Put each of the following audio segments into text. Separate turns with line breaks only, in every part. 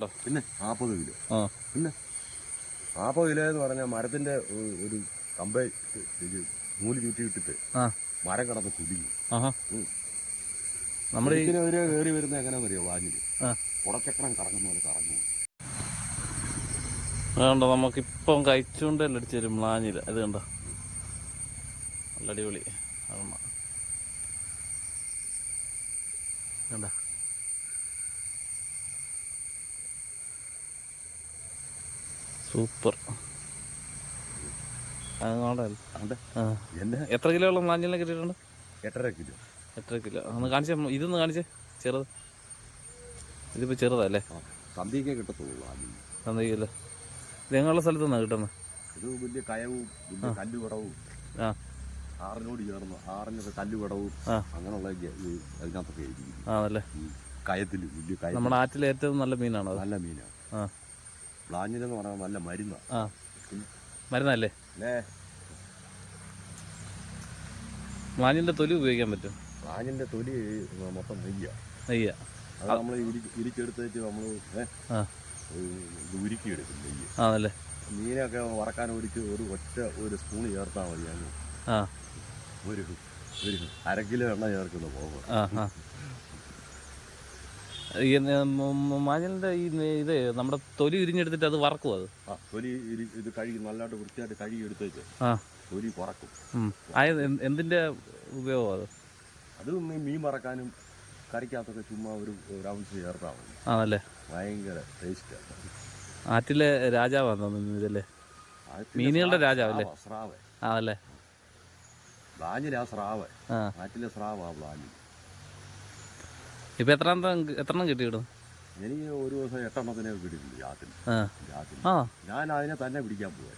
പിന്നെ നാൽപ്പത് കിലോ.
ആ.
പിന്നെ നാൽപ്പത് കിലോ എന്ന് പറഞ്ഞാൽ മരത്തിന്റെ ഒരു കമ്പ നൂൽ ചുറ്റി ഇട്ടിട്ട് മരം കിടന്ന് കുടിക്കും
നമ്മുടെ
ഇതിനെതിരെ കയറി വരുന്ന എങ്ങനെയാണെന്നറിയോ
ആ.
കുടച്ചക്രം കറങ്ങുന്ന പോലെ കറങ്ങും.
അതുകൊണ്ടോ നമുക്കിപ്പം കഴിച്ചുകൊണ്ടല്ലേ അടിച്ചു തരും മ്ലാഞ്ഞില്ല അത് കണ്ടോ? നല്ല അടിപൊളി. കണ്ട? സൂപ്പർ. എത്ര കിലോ ഉള്ള മ്ലാഞ്ഞിലിനെ കിട്ടിയിട്ടുണ്ട്?
എട്ടര കിലോ.
എത്ര കിലോ. ഒന്ന് കാണിച്ചേ ഇതൊന്ന് കാണിച്ചേ. ചെറുത്. ഇതിപ്പോ ചെറുതല്ലേ?
തന്തിക്കേ കിട്ടത്തുള്ളൂ
ഞങ്ങളുടെ ഇത് എങ്ങനെയുള്ള സ്ഥലത്തു നിന്നാണ് കിട്ടുന്നത്
ഇത് വലിയ കയവും വലിയ കല്ലുകടവും
ആ.
ആറിനോട് ചേർന്ന് ആറിനൊക്കെ കല്ലുകടവും. അങ്ങനെയുള്ള അതിനകത്തൊക്കെ ഇരിക്കും
ആണല്ലേ?
കയത്തിൽ വലിയ കയ
നമ്മുടെ ആറ്റിലെ ഏറ്റവും നല്ല മീനാണ്
നല്ല മീനാണ്.
ആ.
ബ്ലാഞ്ഞിലെന്ന് പറഞ്ഞാൽ നല്ല മരുന്നാണ്
ആ. മരുന്നല്ലേ?
അല്ലേ
മാഞ്ഞിന്റെ തൊലി ഉപയോഗിക്കാൻ പറ്റും.
ബ്ലാഞ്ഞിന്റെ തൊലി മൊത്തം നെയ്യ.
നെയ്യ.
അത് നമ്മൾ ഇരിച്ചെടുത്ത് വെച്ച് നമ്മൾ
ആ.
ഇത് ഉരുക്കിയെടുക്കും നെയ്യ്.
ആണല്ലേ?
മീനൊക്കെ വറക്കാൻ ഒരിച്ച് ഒരു ഒറ്റ ഒരു സ്പൂൺ ചേർത്താൽ മതി ഞാൻ
ആ.
ഒരു ഒരു അര കിലോ എണ്ണ ചേർക്കുന്ന
ആ. ഈ മാഞ്ഞലിന്റെ ഈ ഇത് നമ്മുടെ തൊലി ഉരിഞ്ഞെടുത്തിട്ട് അത് വറക്കും അത്?
ആ തൊലി ഇത് കഴുകി നല്ലതായിട്ട് വൃത്തിയായിട്ട് കഴുകി എടുത്ത് വെച്ച്
ആ.
തൊലി പറക്കും
ഉം. ആയത് എന്ത്- എന്തിന്റെ ഉപയോഗം അത്?
അത് മീൻ വറക്കാനും കറിക്കകത്തൊക്കെ ചുമ്മാ ഒരു ഔൺസ് ചേർത്താൽ മതി.
ആണല്ലേ?
ഭയങ്കര ടേസ്റ്റ്
ആറ്റിലെ തോന്നുന്നു ഇതല്ലേ? മീനുകളുടെ രാജാവല്ലേ?
സ്രാവ്.
ആണല്ലേ?
ബ്ലാഞ്ഞിലാ സ്രാവ്. ആറ്റിലെ സ്രാവ് ആ ബ്ലാഞ്ഞി
ഇപ്പം എത്ര എത്രണ്ണം കിട്ടി കിട്ടും
എനിക്ക് ഒരു ദിവസം എട്ടെണ്ണത്തിനെ കിട്ടിയിട്ടുണ്ട് രാത്രി രാത്രി ഞാൻ അതിനെ തന്നെ പിടിക്കാൻ പോയി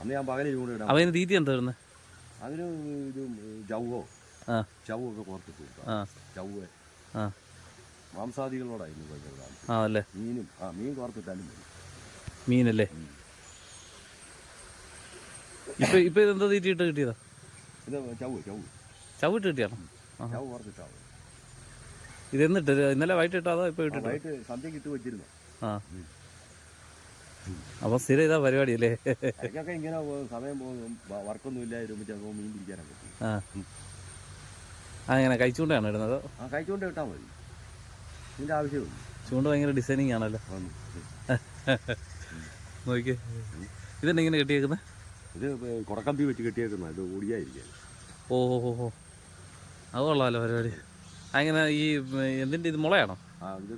അന്ന് ഞാൻ പകൽ ചൂട് ഇടാം
അവന് തീറ്റി എന്താ വരുന്നത്
അതിന് ഇത് ജവ്വോ
ആ.
ചവ്വൊക്കെ പുറത്തിട്ട് കൊടുക്കാം. മാംസാദികളോടായിരുന്നു ഭയങ്കര
ആണല്ലേ
മീനും ആ മീൻ കുറച്ചിട്ടാലും മതി.
മീനല്ലേ? ഇപ്പൊ ഇപ്പൊ ഇതെന്താ തീറ്റിയിട്ട് കിട്ടിയതാ?
ഇത് ചവ് ചവ്
ചവിട്ട് കിട്ടിയാണോ ചവ്
ചവ്വ് കോർത്തിട്ടാവും
ഇതെന്നിട്ട് ഇന്നലെ വൈകിട്ട് ഇട്ടോ അതോ ഇപ്പൊ ഇട്ടിട്ടോ?
വൈകിട്ട് സന്ധ്യക്ക് ഇട്ട് വെച്ചിരുന്നു.
ആ. അപ്പൊ സ്ഥിരം ഇതാ പരിപാടി അല്ലേ
ഇടയ്ക്കൊക്കെ ഇങ്ങനെ സമയം പോകും. വർക്കൊന്നും ഇല്ലായിരുന്നു ചിലപ്പോൾ മീൻ പിടിക്കാനൊക്കെ പോകും.
ആ. അങ്ങനെ കഴിച്ചുകൊണ്ടാണ് ഇടുന്നത്?
ആ കഴിച്ചുകൊണ്ട് ഇട്ടാൽ മതി. ഇതിന്റെ ആവശ്യമില്ല
ചൂണ്ട ഭയങ്കര ഡിസൈനിങ് ആണല്ലോ. നോക്കിയേ. ഇതെന്നെ ഇങ്ങനെ കെട്ടിയേക്കുന്നത്
ഇത് കുടക്കമ്പി വെച്ച് കെട്ടിയേക്കുന്ന. ഇത് ഓടിയായിരിക്കും.
ഓ ഓ ഓ ഓ അത് കൊള്ളാമല്ലോ പരിപാടി. അങ്ങനെ ഈ എന്തിന്റെ എന്തിന്റെ ഇത് മുളയാണോ?
ആ ഇത്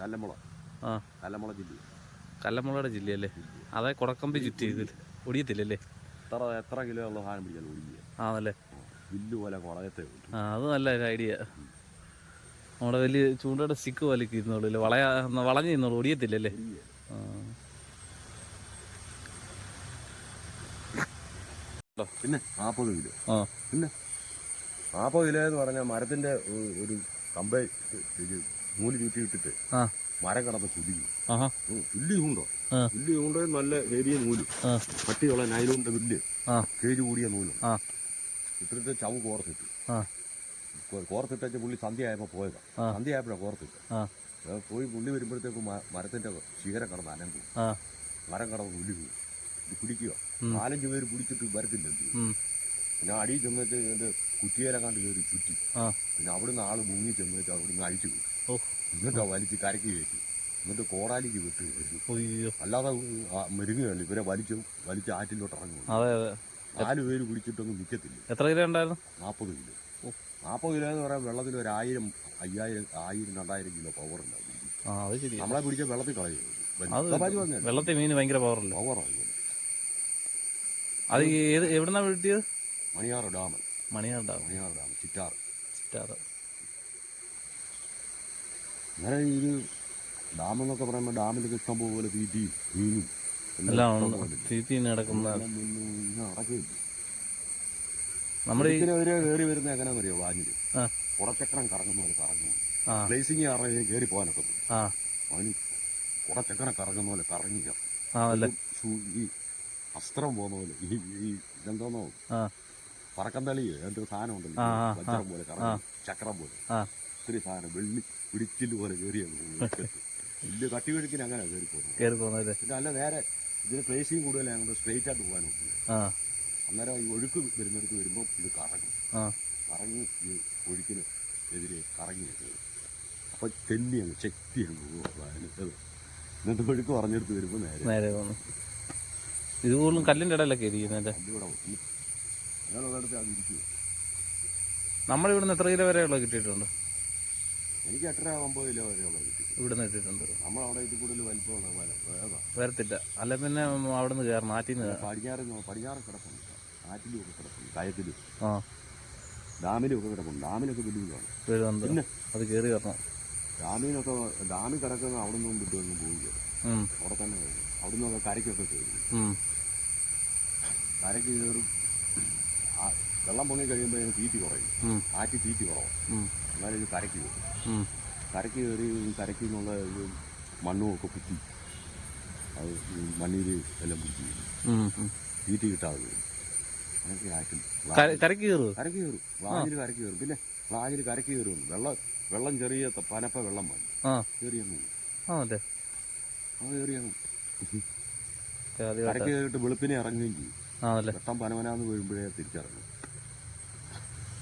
കല്ലമുള.
ആ.
കല്ലമുള ജില്ല.
കല്ലമുളയുടെ ജില്ലയല്ലേ? അതെ കുടക്കമ്പി ചുറ്റി ഇതിൽ ഒടിയത്തില്ലല്ലേ?
എത്ര എത്ര കിലോ ഉള്ള സാധനം പിടിച്ചാലും ഓടിക്കുക
ആണല്ലേ?
വില്ല് പോലെ കുളയത്തെ
ആ അത് നല്ല ഒരു ഐഡിയ. നമ്മുടെ വലിയ ചൂണ്ടയുടെ സ്റ്റിക്ക് പോലെ ഇരുന്നോളൂ വളയ വളഞ്ഞു നിന്നോളൂ ഒടിയത്തില്ലല്ലേ.
പിന്നെ നാൽപ്പത് കിലോ.
ആ.
പിന്നെ? നാൽപ്പത് കിലോ എന്ന് പറഞ്ഞാൽ മരത്തിന്റെ ഒരു കമ്പ മൂൽ നൂൽ ചുറ്റി ഇട്ടിട്ട് മരം കിടന്ന് കുടിക്കും പുല്ല് ചൂണ്ടോ പുല്ല് ചൂണ്ടോ നല്ല ഹെവിയ
നൂൽ.
പട്ടിയുള്ള നൈലോണിന്റെ
പുല്ല്
കേജ് കൂടിയ
നൂൽ.
ഇട്ടിട്ട് ചവ് കോർത്തിട്ട്. കോർത്തിട്ടേച്ച് പുള്ളി സന്ധ്യ ആയപ്പോ പോയതാ. സന്ധ്യ ആയപ്പോഴാ കോർത്തിട്ട്. പോയി പുള്ളി വരുമ്പോഴത്തേക്ക് മരത്തിന്റെ ശിഖരം കടന്ന് അനങ്ങും. മരം കടന്ന് പുല്ലി
കുടിക്കുക.
നാലഞ്ച് പേര് പിടിച്ചിട്ട് വരത്തില്ല. പിന്നെ അടി ചെന്നിട്ട് എന്റെ കുറ്റിയേരെ കണ്ട് കയറി ചുറ്റി. പിന്നെ അവിടുന്ന് ആൾ മുങ്ങി ചെന്നിട്ട് അവിടുന്ന് അഴിച്ചു വിട്ടു. എന്നിട്ട് വലിച്ച് കരക്ക് കയറ്റി. എന്നിട്ട് കോടാലിക്ക് വിട്ട് അല്ലാതെ മെരുങ്ങുകയല്ല ഇവരെ വലിച്ചു വലിച്ച് ആറ്റിലോട്ട് ഇറങ്ങും നാല് പേര് കുടിച്ചിട്ടൊന്നും നിൽക്കത്തില്ല
എത്ര കിലോ ഉണ്ടായിരുന്നു?
നാൽപ്പത് കിലോ. നാൽപ്പത് കിലോ എന്ന് പറയാൻ വെള്ളത്തിൽ ഒരു ആയിരം അയ്യായിരം ആയിരം രണ്ടായിരം കിലോ പവർ ഉണ്ടാവും. നമ്മളെ പിടിച്ച വെള്ളത്തിൽ കളയുന്നത്
വെള്ളത്തിൽ മീൻ ഭയങ്കര പവറല്ലേ
പവറാണ്
അത് ഏത് എവിടുന്നാ വീട്ടിയത്
മണിയാറ് ഡാം.
മണിയാണ്ടാവും
മണിയാറ് ഡാം ചിറ്റാറ്
സ്റ്റാർ
അങ്ങനെ ഇത് ഡാം എന്നൊക്കെ പറയുമ്പോൾ ഡാമിലൊക്കെ ഇഷ്ടം പോലെ തീറ്റിയും മീനും
എല്ലാം. നമ്മുടെ ഈ
ഇതിന് ഒരു കയറി വരുന്ന എങ്ങനെയാണെന്നറിയോ വാഞ്ഞിൽ?
ആ.
കുടച്ചക്രം കറങ്ങുന്ന പോലെ കറങ്ങും. ബ്ലേസിങ് കാരണം കയറി പോകാനൊക്കെ അവന് കുടച്ചക്രം കറങ്ങുന്ന പോലെ കറങ്ങിക്കാം ഈ അസ്ത്രം പോകുന്ന പോലെ ഈ ഇതെന്തോന്നോ? പറക്കം തളിയോ അതിന്റെ ഒരു സാധനം ഉണ്ടല്ലോ വജ്രം പോലെ കറങ്ങും ചക്രം പോലെ. ഒത്തിരി സാധനം വെള്ളി പിടിച്ചിൽ പോലെ കയറിയ വലിയ കട്ടി ഒഴുക്കിന് അങ്ങനെ കയറി പോകുന്നത്. പിന്നെ അല്ല നേരെ ഇതിന് പ്ലേസിങ് കൂടുതൽ കൂടുതലായതുകൊണ്ട് സ്ട്രെയിറ്റ് ആയിട്ട് പോകാൻ നോക്കി
ആ.
അന്നേരം ഈ ഒഴുക്ക് വരുന്നിടത്ത് വരുമ്പോൾ ഇത് കറങ്ങും. കറങ്ങി ഈ ഒഴുക്കിന് എതിരെ കറങ്ങി വരുന്നത്. അപ്പോൾ തെന്നി അങ്ങ് ശക്തി അങ്ങ് പോകും. അതിനകത്ത് എന്നിട്ട് ഒഴുക്ക് പറഞ്ഞെടുത്ത് വരുമ്പോൾ നേരെ.
നേരെ പോകുന്നു. ഇത് കൂടുതലും കല്ലിന്റെ ഇടയിലൊക്കെ
ഇരിക്കുന്നതിന്റെ അങ്ങനെയുള്ളിടത്ത് അത്
നമ്മുടെ ഇവിടുന്ന് എത്ര കിലോ വരെയുള്ള കിട്ടിയിട്ടുണ്ട്?
എനിക്ക് എട്ടര ഒമ്പത് കിലോ വരെയുള്ള കിട്ടി.
ഇവിടുന്ന് കിട്ടിയിട്ടുണ്ട്.
നമ്മളവിടെ ഇത് കൂടുതൽ വലിപ്പമുള്ള വല വേദ
വരത്തില്ല. അല്ല പിന്നെ അവിടെ നിന്ന് കയറണം ആറ്റിൽ നിന്ന്
പടിഞ്ഞാറ് പടിഞ്ഞാറ് കിടപ്പുണ്ട്. ആറ്റിലും ഒക്കെ കിടപ്പുണ്ട് കയത്തിലും
ആ.
ഡാമിലും ഒക്കെ കിടപ്പുണ്ട്. ഡാമിലൊക്കെ ബുദ്ധിമുട്ടാണ്
വരുന്നുണ്ട്
പിന്നെ?
അത് കയറി കയറണം.
ഡാമിനൊക്കെ ഡാമിൽ കിടക്കുന്ന അവിടെ നിന്നും വിട്ടൊന്നും പോവുക
ഉം,
അവിടെ തന്നെ കഴിഞ്ഞു അവിടെ നിന്നൊക്കെ കരയ്ക്കൊക്കെ കയറി. കരയ്ക്ക് കയറും. വെള്ളം പൊങ്ങി കഴിയുമ്പോൾ ഇതിന് തീറ്റി കുറയും. ആറ്റി തീറ്റി കുറവും. എന്നാലും ഇത് കരയ്ക്ക് കയറും. കരയ്ക്ക് കയറി കരയ്ക്ക് എന്നുള്ള ഇത് മണ്ണും ഒക്കെ കുത്തി അത് മണ്ണിൽ എല്ലാം കുത്തി. തീറ്റി കിട്ടാതെ വരും. ആറ്റും
കര- കരയ്ക്ക്
കയറും. വാതിൽ കരയ്ക്ക് കയറും. പിന്നെ വാതിൽ കരയ്ക്ക് കയറും വെള്ളം വെള്ളം ചെറിയ പനപ്പ വെള്ളം മതി. കയറി
അല്ലേ
അത്. കയറി
ആദ്യമായിട്ട്
കരയ്ക്ക് കയറിയിട്ട് വെളുപ്പിനെ ഇറങ്ങുകയും ചെയ്യും.
ആ അല്ലേ
വെട്ടം പനവനാന്ന് വീഴുമ്പോഴേ തിരിച്ചിറങ്ങും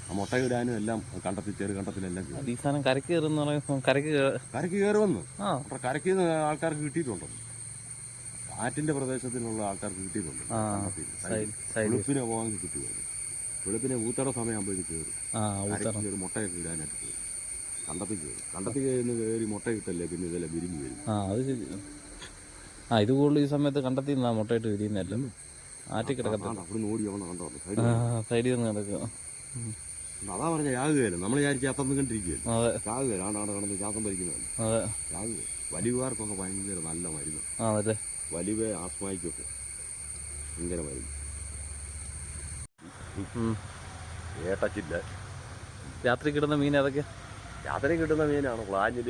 ആ മുട്ട ഇടാനും എല്ലാം കണ്ടത്തിൽ ചെറു കണ്ടത്തിലെല്ലാം
ഈ സാധനം കരയ്ക്ക് കയറുന്ന കരക്ക് കരയ്ക്ക് കേ-
കരയ്ക്ക് കയറുമെന്ന്
ആ.
അവിടെ ആൾക്കാർക്ക് കിട്ടിയിട്ടുണ്ടെന്ന് ആറ്റിന്റെ പ്രദേശത്തിലുള്ള ആൾക്കാർക്ക് കിട്ടിയിട്ടുണ്ട്? വെളുപ്പിനെ പോകാൻ കിട്ടുമായിരുന്നു വെളുപ്പിനെ ഊത്തട സമയമാകുമ്പോഴേക്ക് കയറും. കയറി മുട്ടയൊക്കെ ഇടാനായിട്ട് കയറും. കണ്ടത്തിൽ കയറും. കണ്ടത്തിൽ കയറി കയറി മുട്ട കിട്ടല്ലേ പിന്നെ ഇതെല്ലാം വിരിഞ്ഞ് വരും.
ആ ഇത് കൂടുതൽ ഈ സമയത്ത് കണ്ടെത്തി മുട്ടയിട്ട് വിരിയുന്നല്ല ആറ്റി കിടക്കത്തില്ല.
ആണ്ട് അവിടെ ഓടി അവിടെ കണ്ടോ
സൈഡിൽ നിന്ന് കിടക്കുക ഉം.
അതാ പറഞ്ഞ യാകുകയല്ല നമ്മൾ വിചാരിച്ച് ചാത്തം കണ്ടിരിക്കുകയല്ല?
അതെ.
ചാകുകയല്ല ആണ്ട് ആണ്ട് കടന്ന് ചാത്തം ഭരിക്കുന്നതല്ല
അതെ.
ചാകുക വലിവുകാർക്കൊക്കെ ഭയങ്കര നല്ല മരുന്ന്.
ആ അതെ.
വലിവ ആസ്മായിക്കൊക്കെ ഭയങ്കര മരുന്ന്.
ഉം.
ഏട്ടച്ചില്ല.
രാത്രി കിട്ടുന്ന മീൻ ഏതൊക്കെ?
രാത്രി കിട്ടുന്ന മീനാണ് പ്ലാഞ്ഞിൽ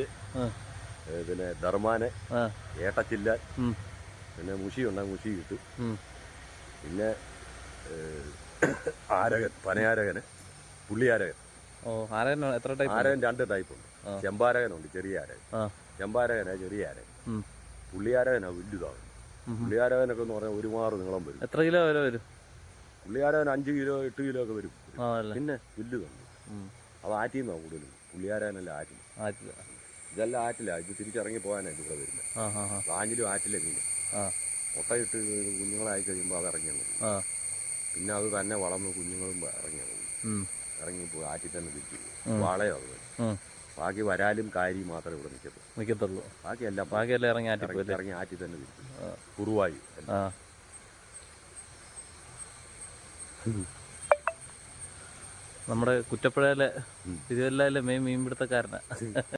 പിന്നെ
ധർമാന്
ഏട്ടച്ചില്ല. പിന്നെ മുഷി ഉണ്ടാകും മുഷി കിട്ടും. പിന്നെ ആരകൻ പനയാരകന് പുള്ളിയാരകൻ.
ഓ ആരകൻ എത്ര ടൈപ്പ്
ആരകൻ രണ്ട് ടൈപ്പ് ഉണ്ട്. ചെമ്പാരകനുണ്ട് ചെറിയ ആരകൻ. ചെമ്പാരകന ചെറിയ ആരകൻ. പുള്ളിയാരകനാ വലുതാണ്
ഉം.
പുള്ളിയാരകനൊക്കെ എന്ന് പറഞ്ഞാൽ ഒരുമാറ് നീളം വരും.
എത്ര കിലോ വരെ വരും?
പുള്ളിയാരകൻ അഞ്ച് കിലോ എട്ട് കിലോ ഒക്കെ വരും. പിന്നെ വലുതുണ്ട്.
ഉം.
അത് ആറ്റിൽ നിന്നാണ് കൂടുതലും. പുള്ളിയാരകനല്ല ആറ്റിൽ
ആറ്റില്ല
ഇതെല്ലാം ആറ്റില്ല ഇത് തിരിച്ചിറങ്ങി പോകാനാണ് ഇവിടെ വരുന്നത്
ആ ആ ആ.
റാഞ്ഞിലും ആറ്റിലെ മീൻ മുട്ടയിട്ട് കുഞ്ഞുങ്ങളായി കഴിയുമ്പോൾ അത് ഇറങ്ങി
ആ.
പിന്നെ അത് തന്നെ വളർന്ന് കുഞ്ഞുങ്ങളും ഇറങ്ങി ഇറങ്ങി പോയി ആറ്റിൽ തന്നെ തിരിച്ചു വളയോ അത്. ബാക്കി വരാലും കാരി മാത്രമേ ഇവിടെ നിൽക്കത്തുള്ളൂ.
നിൽക്കത്തുള്ളൂ.
ബാക്കിയെല്ലാം
ബാക്കിയെല്ലാം ഇറങ്ങി ആറ്റി
ഇറങ്ങി ആറ്റി തന്നെ തിരിച്ചു കുറുവായി.
നമ്മുടെ കുറ്റപ്പുഴയിലെ. തിരുവല്ലയിലെ മെയിൻ മീൻപിടുത്തക്കാരനാ.